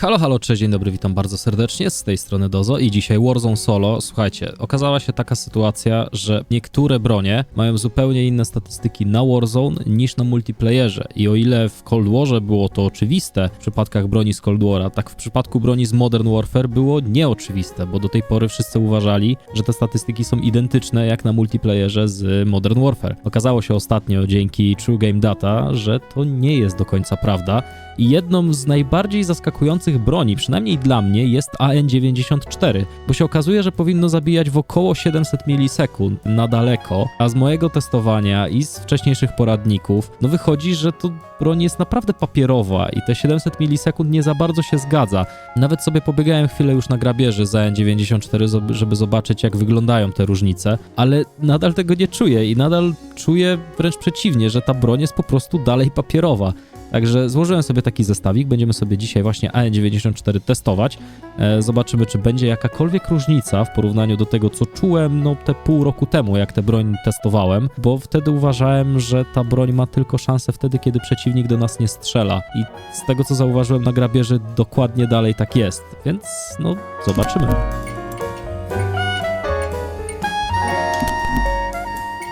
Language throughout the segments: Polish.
Halo, halo, cześć, dzień dobry, witam bardzo serdecznie, z tej strony Dozo i dzisiaj Warzone Solo. Słuchajcie, okazała się taka sytuacja, że niektóre bronie mają zupełnie inne statystyki na Warzone niż na multiplayerze i o ile w Cold Warze było to oczywiste w przypadkach broni z Cold Wara, tak w przypadku broni z Modern Warfare było nieoczywiste, bo do tej pory wszyscy uważali, że te statystyki są identyczne jak na multiplayerze z Modern Warfare. Okazało się ostatnio dzięki True Game Data, że to nie jest do końca prawda jedną z najbardziej zaskakujących broni, przynajmniej dla mnie, jest AN-94, bo się okazuje, że powinno zabijać w około 700 milisekund na daleko, a z mojego testowania i z wcześniejszych poradników, no wychodzi, że to broń jest naprawdę papierowa i te 700 milisekund nie za bardzo się zgadza. Nawet sobie pobiegałem chwilę już na grabieży za AN-94, zob- żeby zobaczyć jak wyglądają te różnice, ale nadal tego nie czuję i nadal czuję wręcz przeciwnie, że ta broń jest po prostu dalej papierowa. Także złożyłem sobie taki zestawik, będziemy sobie dzisiaj właśnie AN94 testować. E, zobaczymy, czy będzie jakakolwiek różnica w porównaniu do tego, co czułem no te pół roku temu, jak tę broń testowałem, bo wtedy uważałem, że ta broń ma tylko szansę wtedy, kiedy przeciwnik do nas nie strzela. I z tego, co zauważyłem na grabieży, dokładnie dalej tak jest. Więc no, zobaczymy.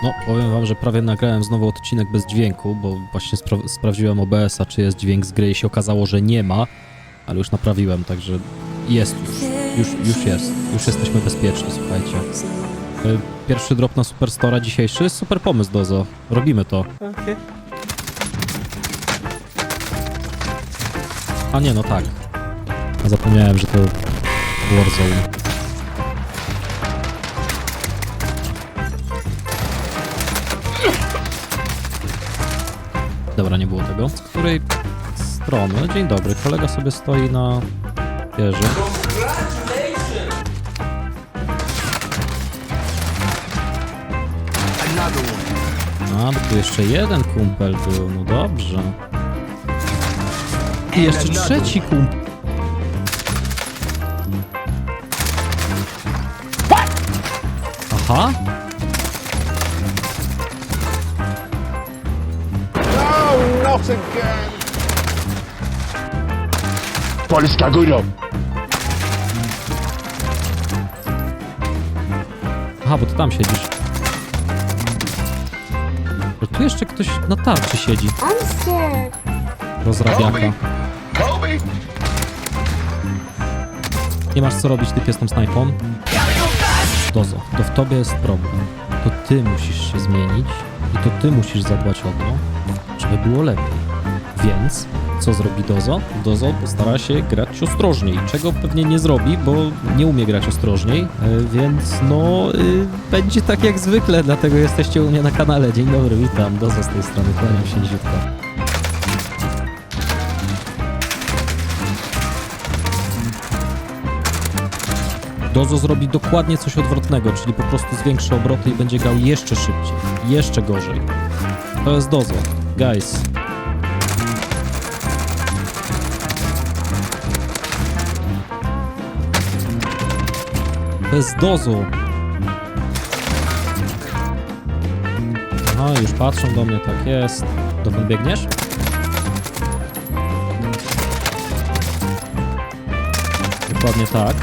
No, powiem wam, że prawie nagrałem znowu odcinek bez dźwięku, bo właśnie spra- sprawdziłem OBS-a, czy jest dźwięk z gry i się okazało, że nie ma, ale już naprawiłem, także jest już, już, już jest, już jesteśmy bezpieczni, słuchajcie. E, Pierwszy drop na Superstora dzisiejszy, super pomysł, Dozo, robimy to. A nie, no tak. Zapomniałem, że to Warzone. Dobra, nie było tego. Z której strony? Dzień dobry, kolega sobie stoi na wieży. A, bo tu jeszcze jeden kumpel był, no dobrze. I jeszcze trzeci kumpel. Aha. Not again! Polska górą! Aha, bo ty tam siedzisz. Bo tu jeszcze ktoś na tarczy siedzi. I'm scared. Rozrabiaka. Kobe! Nie masz co robić, typ jest tą snajpą. Dozo, to w tobie jest problem. To ty musisz się zmienić i to ty musisz zadbać o to, żeby było lepiej. Więc co zrobi Dozo? Dozo postara się grać ostrożniej, czego pewnie nie zrobi, bo nie umie grać ostrożniej, e, więc no y, będzie tak jak zwykle, dlatego jesteście u mnie na kanale. Dzień dobry, witam, Dozo z tej strony, kłaniam się niziutko. Dozo zrobi dokładnie coś odwrotnego, czyli po prostu zwiększy obroty i będzie grał jeszcze szybciej, jeszcze gorzej. To jest Dozo, guys. Jest Dozo. Aha, już patrzą do mnie, tak jest. Dokąd biegniesz? Dokładnie tak.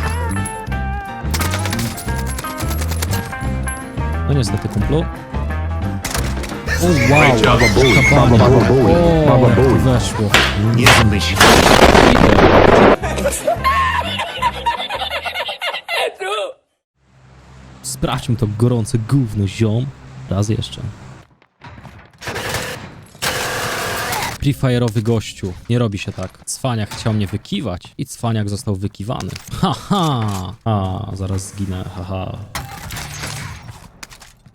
No niestety, kumplu. O wow, Baba kabanie. Baba O, Baba Booey. weszło. Nie myśl. Sprawdźmy to gorące gówno, ziom. Raz jeszcze. Prefire'owy gościu. Nie robi się tak. Cwaniak chciał mnie wykiwać i cwaniak został wykiwany. Haha! A, zaraz zginę, haha.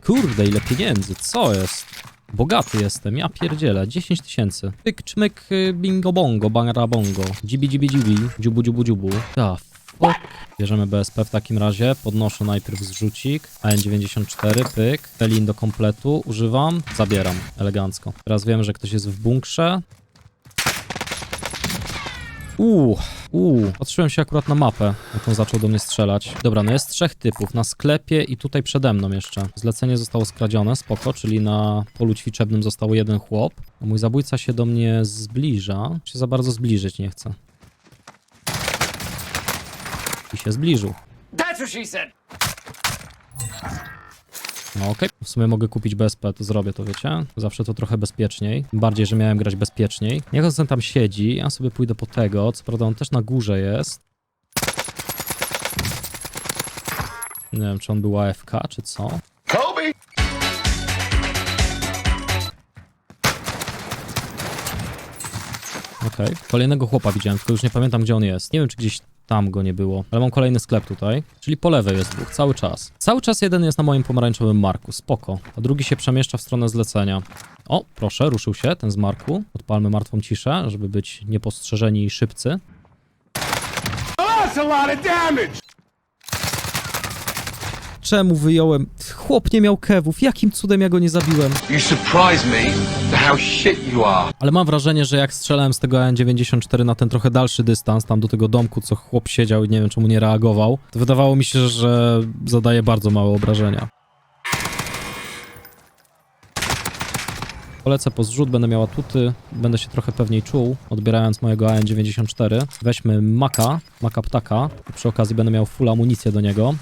Kurde, ile pieniędzy, co jest? Bogaty jestem, ja pierdzielę, 10 tysięcy. Pyk, czmyk, y, bingo bongo, bangara bongo. Dzibi, dzibi, dzibi, dziubu, dziubu, dziubu. Ta, fuck. Bierzemy BSP w takim razie, podnoszę najpierw zrzucik, AN94, pyk, Pelin do kompletu, używam, zabieram, elegancko. Teraz wiem, że ktoś jest w bunkrze. Uuu, uuu, patrzyłem się akurat na mapę, jak on zaczął do mnie strzelać. Dobra, no jest trzech typów, na sklepie i tutaj przede mną jeszcze. Zlecenie zostało skradzione, spoko, czyli na polu ćwiczebnym został jeden chłop. A mój zabójca się do mnie zbliża, się za bardzo zbliżyć nie chce. I się zbliżył. That's what she said. No okej, w sumie mogę kupić BSP, to zrobię to, wiecie? Zawsze to trochę bezpieczniej. Tym Bardziej, że miałem grać bezpieczniej. Niech on tam siedzi, ja sobie pójdę po tego. Co prawda on też na górze jest. Nie wiem, czy on był AFK, czy co. Kobe. Okej. Kolejnego chłopa widziałem, tylko już nie pamiętam, gdzie on jest. Nie wiem, czy gdzieś tam go nie było, ale mam kolejny sklep tutaj. Czyli po lewej jest dwóch, cały czas. Cały czas jeden jest na moim pomarańczowym marku, spoko. A drugi się przemieszcza w stronę zlecenia. O, proszę, ruszył się ten z marku. Odpalmy martwą ciszę, żeby być niepostrzeżeni i szybcy. That's a lot of damage. Czemu wyjąłem? Chłop nie miał kewów, jakim cudem ja go nie zabiłem? You surprise me how shit you are. Ale mam wrażenie, że jak strzelałem z tego AN-94 na ten trochę dalszy dystans, tam do tego domku, co chłop siedział i nie wiem czemu nie reagował, to wydawało mi się, że zadaje bardzo małe obrażenia. Polecę po zrzut, będę miał atuty, będę się trochę pewniej czuł, odbierając mojego AN-94. Weźmy Maka, Maka Ptaka, przy okazji będę miał full amunicję do niego.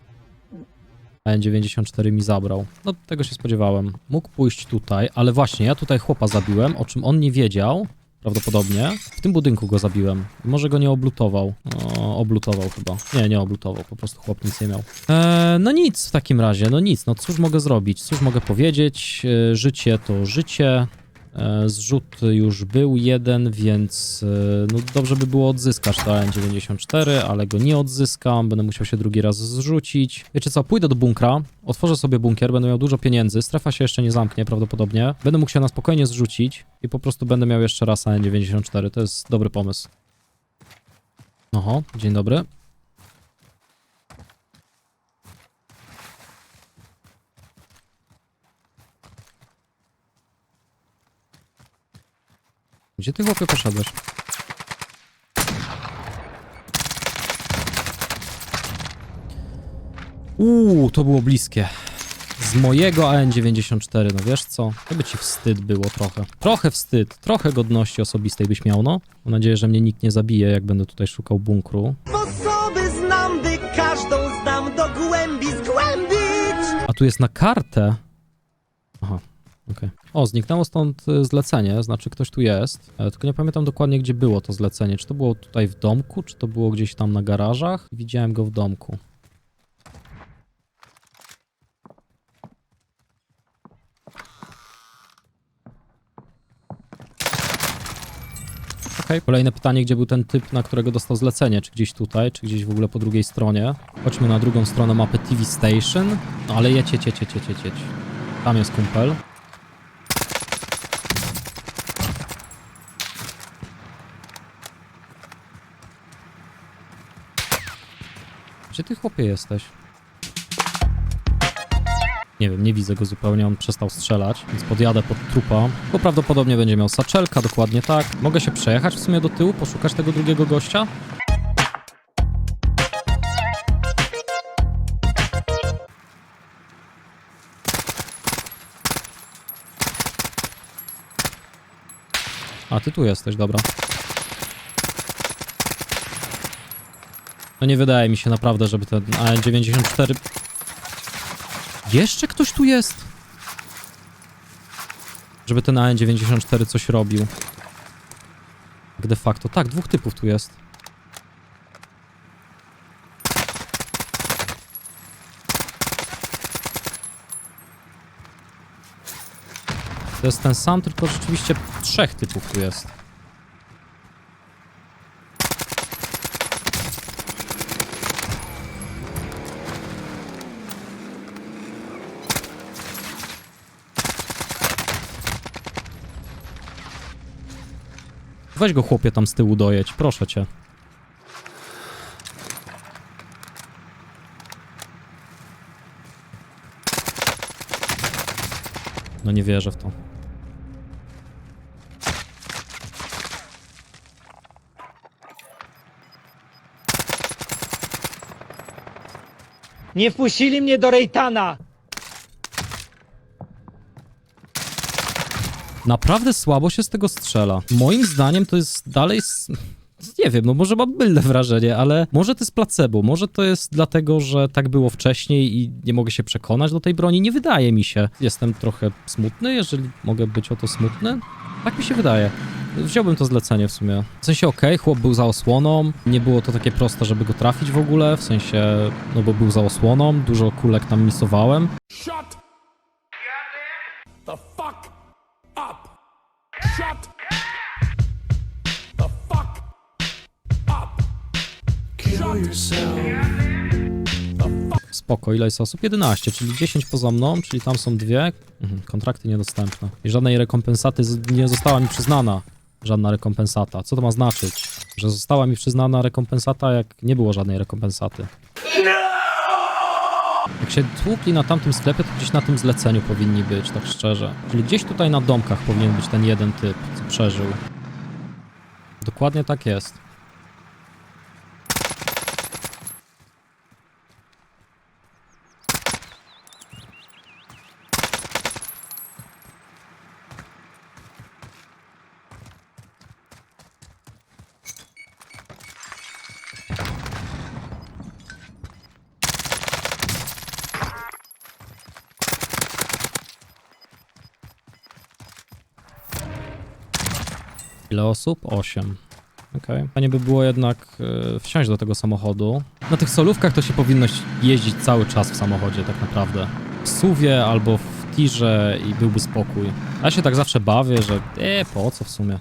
AN-94 mi zabrał. No, tego się spodziewałem. Mógł pójść tutaj, ale właśnie, ja tutaj chłopa zabiłem, o czym on nie wiedział, prawdopodobnie. W tym budynku go zabiłem. Może go nie oblutował. O, oblutował chyba. Nie, nie oblutował, po prostu chłop nic nie miał. Eee, no nic w takim razie, no nic, no cóż mogę zrobić, cóż mogę powiedzieć. E, życie to życie. E, Zrzut już był jeden, więc e, no dobrze by było odzyskać to N94, ale go nie odzyskam, będę musiał się drugi raz zrzucić. Wiecie co, pójdę do bunkra, otworzę sobie bunkier, będę miał dużo pieniędzy, strefa się jeszcze nie zamknie prawdopodobnie, będę mógł się na spokojnie zrzucić i po prostu będę miał jeszcze raz N94, to jest dobry pomysł. Oho, dzień dobry. Gdzie ty chłopie poszedłeś? Uuu, to było bliskie. Z mojego AN94, no wiesz co? To by ci wstyd było trochę. Trochę wstyd, trochę godności osobistej byś miał, no. Mam nadzieję, że mnie nikt nie zabije, jak będę tutaj szukał bunkru. Znam, by każdą znam do głębi zgłębić. A tu jest na kartę. Okej. O, zniknęło stąd y, zlecenie, znaczy ktoś tu jest. E, Tylko nie pamiętam dokładnie, gdzie było to zlecenie. Czy to było tutaj w domku, czy to było gdzieś tam na garażach? Widziałem go w domku. Okej, kolejne pytanie, gdzie był ten typ, na którego dostał zlecenie? Czy gdzieś tutaj, czy gdzieś w ogóle po drugiej stronie? Chodźmy na drugą stronę mapy TV Station. No ale jedź, jedź, jedź, jedź. Tam jest kumpel. Gdzie ty chłopie jesteś? Nie wiem, nie widzę go zupełnie, on przestał strzelać, więc podjadę pod trupa, bo prawdopodobnie będzie miał saczelka, dokładnie tak. Mogę się przejechać w sumie do tyłu, poszukać tego drugiego gościa? A, ty tu jesteś, dobra. No nie wydaje mi się naprawdę, żeby ten AN-94... Jeszcze ktoś tu jest? Żeby ten AN-94 coś robił. Tak De facto. Tak, dwóch typów tu jest. To jest ten sam, tylko rzeczywiście trzech typów tu jest. Weź go chłopie tam z tyłu dojedź, proszę cię. No nie wierzę w to. Nie wpuścili mnie do Rejtana. Naprawdę słabo się z tego strzela. Moim zdaniem to jest dalej. nie wiem, no może mam mylne wrażenie, ale może to jest placebo, może to jest dlatego, że tak było wcześniej i nie mogę się przekonać do tej broni, nie wydaje mi się. Jestem trochę smutny, jeżeli mogę być o to smutny. Tak mi się wydaje. Wziąłbym to zlecenie w sumie. W sensie okej, chłop był za osłoną, nie było to takie proste, żeby go trafić w ogóle, w sensie, no bo był za osłoną, dużo kulek tam misowałem. Shut Spoko, ile jest osób? 11, czyli 10 poza mną, czyli tam są dwie. Mhm, kontrakty niedostępne. I żadnej rekompensaty z- nie została mi przyznana. Żadna rekompensata. Co to ma znaczyć? Że została mi przyznana rekompensata, jak nie było żadnej rekompensaty. Jak się tłukli na tamtym sklepie, to gdzieś na tym zleceniu powinni być, tak szczerze. Czyli gdzieś tutaj na domkach powinien być ten jeden typ, co przeżył. Dokładnie tak jest. Ile osób? 8. Okej. Fajnie by było jednak e, wsiąść do tego samochodu. Na tych solówkach to się powinno jeździć cały czas w samochodzie tak naprawdę. W suwie albo w tirze i byłby spokój. Ja się tak zawsze bawię, że e, po co w sumie.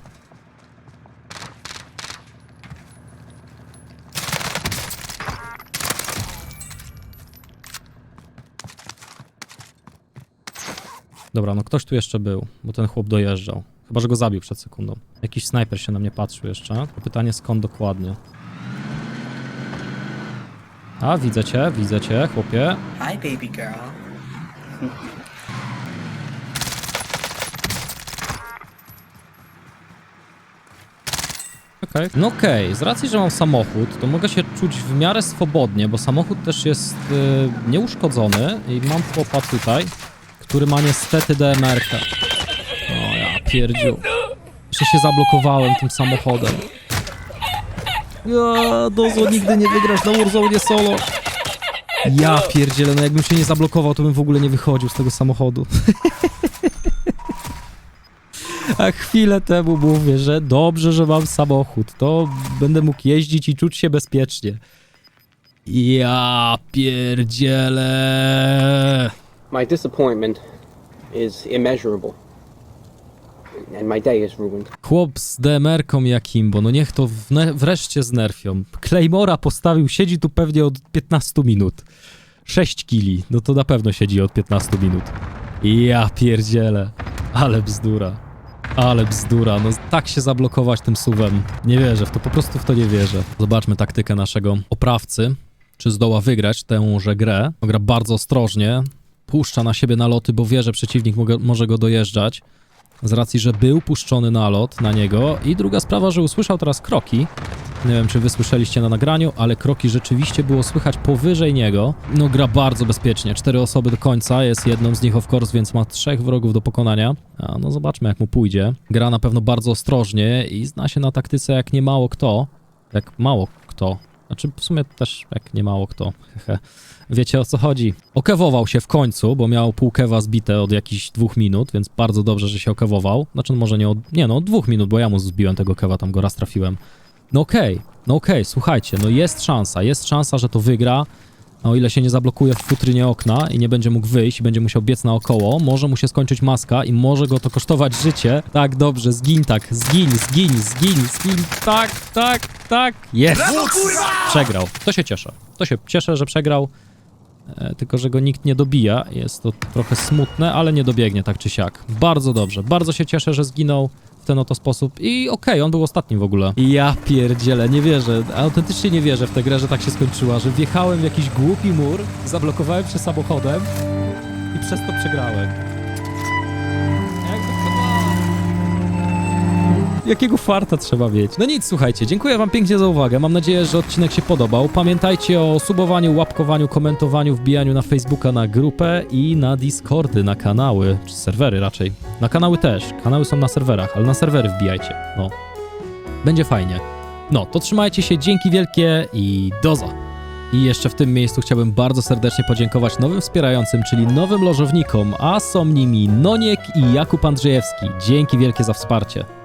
Dobra, no ktoś tu jeszcze był, bo ten chłop dojeżdżał. Chyba, że go zabił przed sekundą. Jakiś snajper się na mnie patrzył jeszcze. Pytanie skąd dokładnie. A, widzę cię, widzę cię, chłopie. Hi, baby girl. Okej. No okej, z racji, że mam samochód, to mogę się czuć w miarę swobodnie, bo samochód też jest y, nieuszkodzony i mam chłopa tutaj, który ma niestety DMR-kę. Pierdziu. Jeszcze się zablokowałem tym samochodem. Ja, Dozo, nigdy nie wygrasz na Warzone solo. Ja pierdzielę, no jakbym się nie zablokował, to bym w ogóle nie wychodził z tego samochodu. A chwilę temu mówię, że dobrze, że mam samochód. To będę mógł jeździć i czuć się bezpiecznie. Ja pierdzielę. My disappointment is immeasurable. And my day is ruined. Chłop z DMR-ką jak Kimbo, no niech to wreszcie znerfią. Claymora postawił, siedzi tu pewnie od 15 minut. 6 kili, no to na pewno siedzi od 15 minut. Ja pierdzielę, ale bzdura. Ale bzdura, no tak się zablokować tym suwem. Nie wierzę w to, po prostu w to nie wierzę. Zobaczmy taktykę naszego oprawcy. Czy zdoła wygrać tęże grę? Gra bardzo ostrożnie, puszcza na siebie naloty, bo wie, że przeciwnik może go dojeżdżać z racji, że był puszczony nalot na niego i druga sprawa, że usłyszał teraz kroki. Nie wiem, czy wy słyszeliście na nagraniu, ale kroki rzeczywiście było słychać powyżej niego. No gra bardzo bezpiecznie, cztery osoby do końca, jest jedną z nich of course, więc ma trzech wrogów do pokonania. A no zobaczmy jak mu pójdzie. Gra na pewno bardzo ostrożnie i zna się na taktyce jak nie mało kto. Jak mało kto. Znaczy w sumie też jak nie mało kto. Wiecie o co chodzi. Okewował się w końcu, bo miał pół kewa zbite od jakichś dwóch minut, więc bardzo dobrze, że się okewował. Znaczy może nie od... Nie no, od dwóch minut, bo ja mu zbiłem tego kewa, tam go raz trafiłem. No okej, no okej, słuchajcie, no jest szansa, jest szansa, że to wygra. O ile się nie zablokuje w futrynie okna i nie będzie mógł wyjść i będzie musiał biec naokoło, może mu się skończyć maska i może go to kosztować życie. Tak, dobrze, zgin tak, zgin, zgin, zgin, zgin, tak, tak, tak, jest! Przegrał, to się cieszę, to się cieszę, że przegrał. E, tylko że go nikt nie dobija. Jest to trochę smutne, ale nie dobiegnie tak czy siak. Bardzo dobrze. Bardzo się cieszę, że zginął w ten oto sposób. I okej, on był ostatni w ogóle. Ja pierdzielę, nie wierzę. Autentycznie nie wierzę w tę grę, że tak się skończyła, że wjechałem w jakiś głupi mur, zablokowałem się samochodem i przez to przegrałem. Jakiego farta trzeba mieć? No nic, słuchajcie, dziękuję wam pięknie za uwagę. Mam nadzieję, że odcinek się podobał. Pamiętajcie o subowaniu, łapkowaniu, komentowaniu, wbijaniu na Facebooka, na grupę i na Discordy, na kanały, czy serwery raczej. Na kanały też. Kanały są na serwerach, ale na serwery wbijajcie. No. Będzie fajnie. No, to trzymajcie się, dzięki wielkie i dozo. I jeszcze w tym miejscu chciałbym bardzo serdecznie podziękować nowym wspierającym, czyli nowym lożownikom, a są nimi Noniek i Jakub Andrzejewski. Dzięki wielkie za wsparcie.